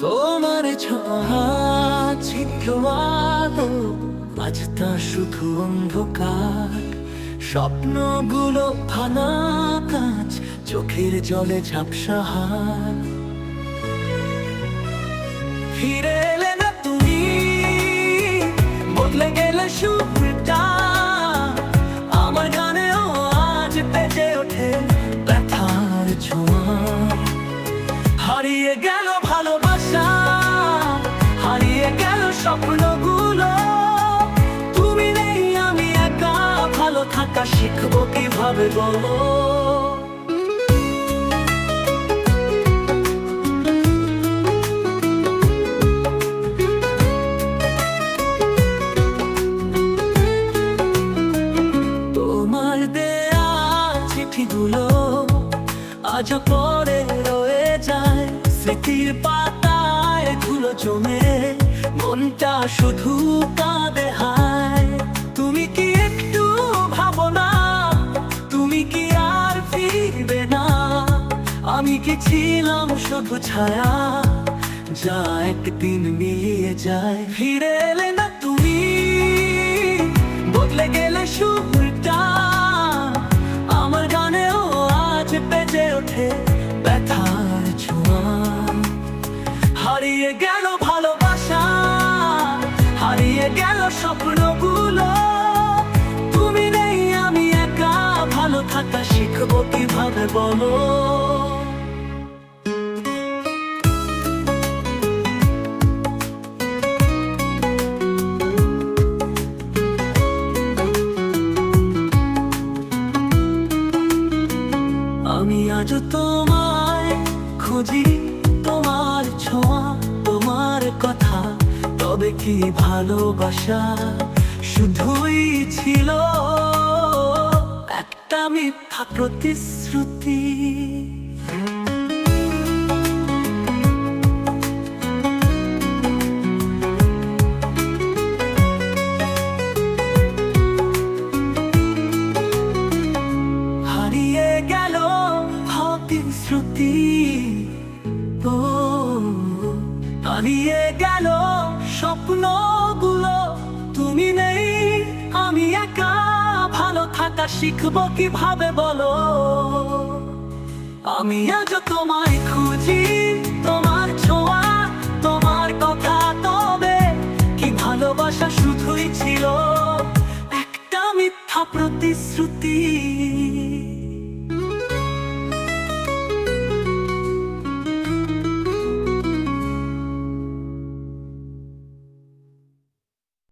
তোমার ছোঁয়া ছিল আলো আজ তা শুধু অন্ধকার। স্বপ্নগুলো ফানা কাজ চোখের জলে ঝাপসা হার। ফিরে এলে না তুমি, বদলে গেলে সুরটা থাকা শিখব কীভাবে বলো? তোমার দেয়া চিঠিগুলো আজ পরে রয়ে যায়। স্মৃতির পাতায় ধুলো জমে, মনটা শুধু কাঁদে হায়। আমি কি ছিলাম শুধু ছায়া যা একদিন মিলিয়ে যায়? ফিরে এলে না আমি আজ তোমায় খুঁজি, তোমার ছোঁয়া, তোমার কথা। তবে কি ভালোবাসা শুধুই ছিল? একটা মিথ্যা প্রতিশ্রুতি। হারিয়ে গেল স্বপ্নগুলো। তুমি নেই, আমি একা। ভালো থাকা শিখব কীভাবে বলো? আমি আজ তোমায় খুঁজি, তোমার ছোঁয়া, তোমার কথা। তবে কি ভালোবাসা শুধুই ছিল? একটা মিথ্যা প্রতিশ্রুতি।